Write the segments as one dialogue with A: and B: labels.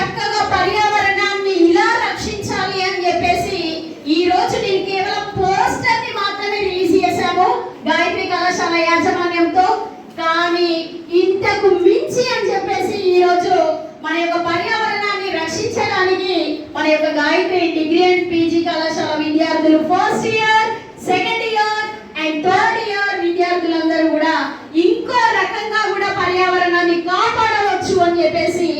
A: చక్కగా పర్యావరణాన్ని ఇలా రక్షించాలి అని చెప్పేసి ఈ రోజు నేను కేవలం పోస్టర్ని మాత్రమే రిలీజ్ చేశాము గాయత్రి కళాశాల యాజమాన్యంతో. కానీ ఇంతకు మించి అని చెప్పేసి ఈ రోజు మన యొక్క పర్యావరణాన్ని రక్షించడానికి మన యొక్క గాయత్రి డిగ్రీ అండ్ పీజీ కళాశాల విద్యార్థులు first year second year and third year విద్యార్థులందరూ కూడా ఇంకో రకంగా కూడా పర్యావరణాన్ని కాపాడవచ్చు అని చెప్పేసి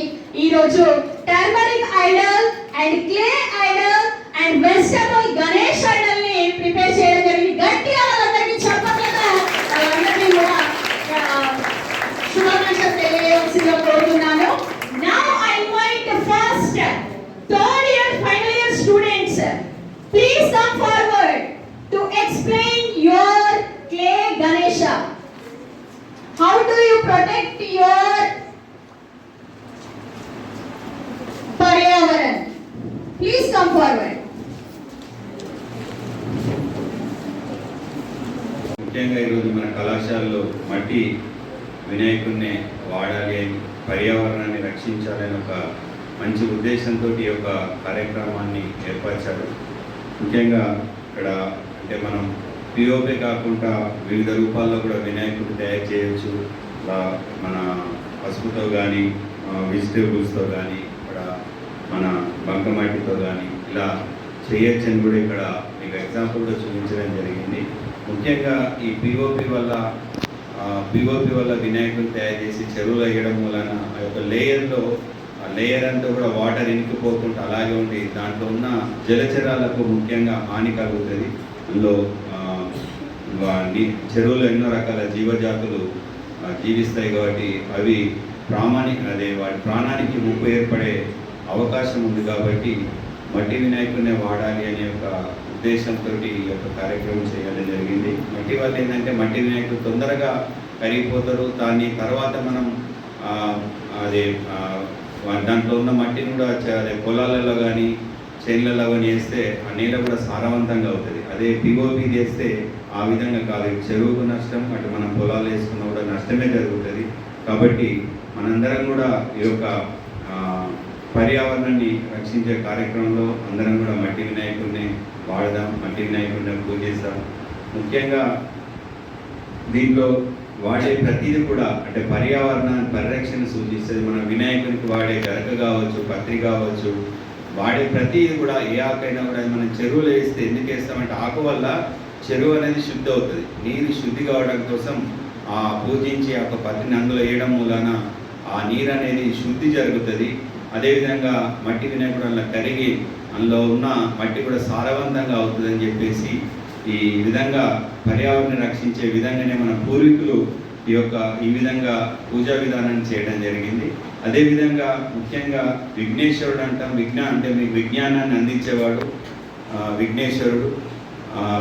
A: ఈ రోజు turmeric idol and clay idol and vegetable Ganesh idol ని ప్రిపేర్ చేయడం జరిగింది గట్టిగా వాళ్ళందరికీ చెప్పట్లేదు వాళ్ళందరినీ కూడా ఆ, శుభాకాంక్షలు తెలియజేయవలసిందిగా కోరుతున్నాను now I invite first third year final year students please come forward to explain your clay Ganesha how do you protect your
B: ముఖ్యంగా ఈరోజు మన కళాశాలలో మట్టి వినాయకుడిని వాడాలి అని పర్యావరణాన్ని రక్షించాలని ఒక మంచి ఉద్దేశంతో ఈ యొక్క కార్యక్రమాన్ని ఏర్పరిచారు. ముఖ్యంగా ఇక్కడ అంటే మనం పిఓపే కాకుండా వివిధ రూపాల్లో కూడా వినాయకుడు తయారు చేయవచ్చు మన పసుపుతో కానీ వెజిటేబుల్స్తో కానీ మన బంకమాటితో కానీ ఇలా చేయొచ్చని కూడా ఇక్కడ మీకు ఎగ్జాంపుల్ కూడా చూపించడం జరిగింది. ముఖ్యంగా ఈ పిఓపి వల్ల పిఓపి వల్ల వినాయకుని తయారు చేసి చెరువులు వేయడం వలన ఆ యొక్క లేయర్లో ఆ లేయర్ అంతా కూడా వాటర్ ఇనికిపోకుండా అలాగే ఉండి దాంట్లో ఉన్న జలచరాలకు ముఖ్యంగా హాని కలుగుతుంది. అందులో చెరువులు వా- చెరువులో ఎన్నో రకాల జీవజాతులు జీవిస్తాయి కాబట్టి అవి ప్రామాణిక అదే వాటి ప్రాణానికి ముప్పు ఏర్పడే అవకాశం ఉంది కాబట్టి మట్టి వినాయకుడిని వాడాలి అనే ఒక ఉద్దేశంతో ఈ యొక్క కార్యక్రమం చేయడం జరిగింది. మట్టి వల్ల ఏంటంటే మట్టి వినాయకుడు తొందరగా కరిగిపోతారు దాన్ని తర్వాత మనం అదే వా- దాంట్లో ఉన్న మట్టిని కూడా అదే పొలాలలో కానీ చేనులలో కానీ వేస్తే ఆ నేల కూడా సారవంతంగా అవుతుంది. అదే పిఓపి చేస్తే ఆ విధంగా కాదు. చెరువుకు నష్టం అటు మనం పొలాలు వేసుకున్నా కూడా నష్టమే జరుగుతుంది. కాబట్టి మనందరం కూడా ఈ యొక్క పర్యావరణాన్ని రక్షించే కార్యక్రమంలో అందరం కూడా మట్టి వినాయకుడిని వాడదాం మట్టి వినాయకుడిని పూజిస్తాం. ముఖ్యంగా దీంట్లో వాడే ప్రతిదీ కూడా అంటే పర్యావరణాన్ని పరిరక్షణ సూచిస్తుంది. మన వినాయకునికి వాడే గరక కావచ్చు పత్రి కావచ్చు వాడే ప్రతిదీ కూడా ఏ ఆకైనా కూడా అది మనం చెరువులో వేస్తే ఎందుకు వేస్తామంటే ఆకు వల్ల చెరువు అనేది శుద్ధి అవుతుంది. నీరు శుద్ధి కావడం కోసం ఆ పూజించి ఆ పత్రిని అందులో వేయడం వలన ఆ నీరు అనేది శుద్ధి జరుగుతుంది. అదేవిధంగా మట్టి వినాయకుడు అలా కరిగి అందులో ఉన్న మట్టి కూడా సారవంతంగా అవుతుందని చెప్పేసి ఈ విధంగా పర్యావరణాన్ని రక్షించే విధంగానే మన పూర్వీకులు ఈ యొక్క ఈ విధంగా పూజా విధానాన్ని చేయడం జరిగింది. అదేవిధంగా ముఖ్యంగా విఘ్నేశ్వరుడు అంటాం. విఘ్న అంటే మీకు విజ్ఞానాన్ని అందించేవాడు విఘ్నేశ్వరుడు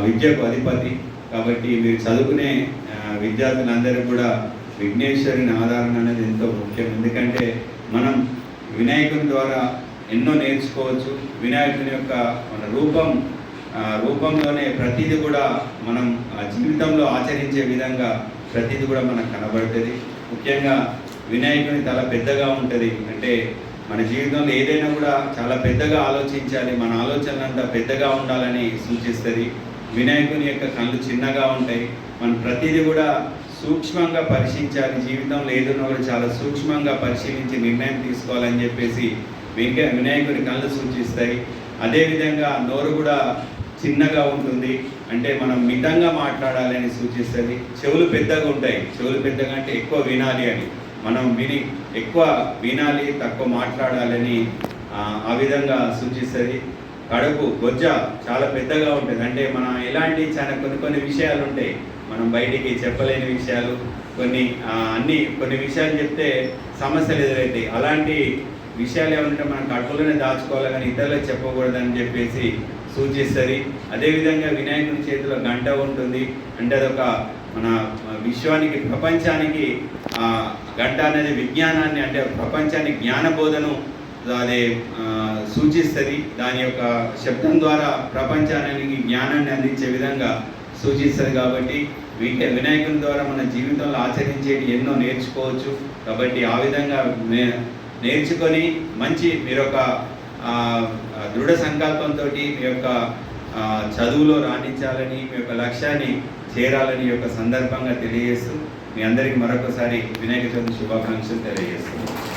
B: విద్యకు అధిపతి. కాబట్టి మీరు చదువుకునే విద్యార్థులందరూ కూడా విఘ్నేశ్వరుని ఆధారణ అనేది ఎంతో ముఖ్యం. ఎందుకంటే మనం వినాయకుని ద్వారా ఎన్నో నేర్చుకోవచ్చు. వినాయకుని యొక్క మన రూపం రూపంలోనే ప్రతిదీ కూడా మనం ఆ జీవితంలో ఆచరించే విధంగా ప్రతిదీ కూడా మనకు కనబడుతుంది. ముఖ్యంగా వినాయకుని తల పెద్దగా ఉంటుంది. అంటే మన జీవితంలో ఏదైనా కూడా చాలా పెద్దగా ఆలోచించాలి. మన ఆలోచనలంతా పెద్దగా ఉండాలని సూచిస్తుంది. వినాయకుని యొక్క కళ్ళు చిన్నగా ఉంటాయి. మనం ప్రతిదీ కూడా సూక్ష్మంగా పరిశీలించాలి. జీవితంలో ఏదైనా కూడా చాలా సూక్ష్మంగా పరిశీలించి నిర్ణయం తీసుకోవాలని చెప్పేసి వెంకయ్య వినాయకుడి కళ్ళు సూచిస్తాయి. అదేవిధంగా నోరు కూడా చిన్నగా ఉంటుంది. అంటే మనం మితంగా మాట్లాడాలని సూచిస్తుంది. చెవులు పెద్దగా ఉంటాయి. చెవులు పెద్దగా అంటే ఎక్కువ వినాలి అని. మనం విని ఎక్కువ వినాలి తక్కువ మాట్లాడాలని ఆ, ఆ విధంగా సూచిస్తుంది. కడుపు గొజ్జ చాలా పెద్దగా ఉంటుంది. అంటే మనం ఎలాంటి చాలా కొన్ని కొన్ని విషయాలు ఉంటాయి. మనం బయటికి చెప్పలేని విషయాలు కొన్ని అన్నీ అన్ని కొన్ని విషయాలు చెప్తే సమస్యలు ఎదురవుతాయి అలాంటి విషయాలు ఏమంటే మనం కడుపులోనే దాచుకోవాలి కానీ ఇతరులకు చెప్పకూడదని చెప్పేసి సూచిస్తుంది. అదేవిధంగా వినాయకుని చేతిలో గంట ఉంటుంది. అంటే అదొక మన విశ్వానికి ప్రపంచానికి గంట అనేది విజ్ఞానాన్ని అంటే ప్రపంచానికి జ్ఞానబోధను అదే సూచిస్తుంది. దాని యొక్క శబ్దం ద్వారా ప్రపంచానికి జ్ఞానాన్ని అందించే విధంగా సూచిస్తుంది కాబట్టి వీక వినాయకుని ద్వారా మన జీవితంలో ఆచరించేటి ఎన్నో నేర్చుకోవచ్చు. కాబట్టి ఆ విధంగా నేర్చుకొని మంచి మీరు ఒక దృఢ సంకల్పంతో మీ యొక్క చదువులో రాణించాలని మీ యొక్క లక్ష్యాన్ని చేరాలని ఈ యొక్క సందర్భంగా తెలియజేస్తూ మీ అందరికీ మరొకసారి వినాయక చవితి శుభాకాంక్షలు తెలియజేస్తున్నాను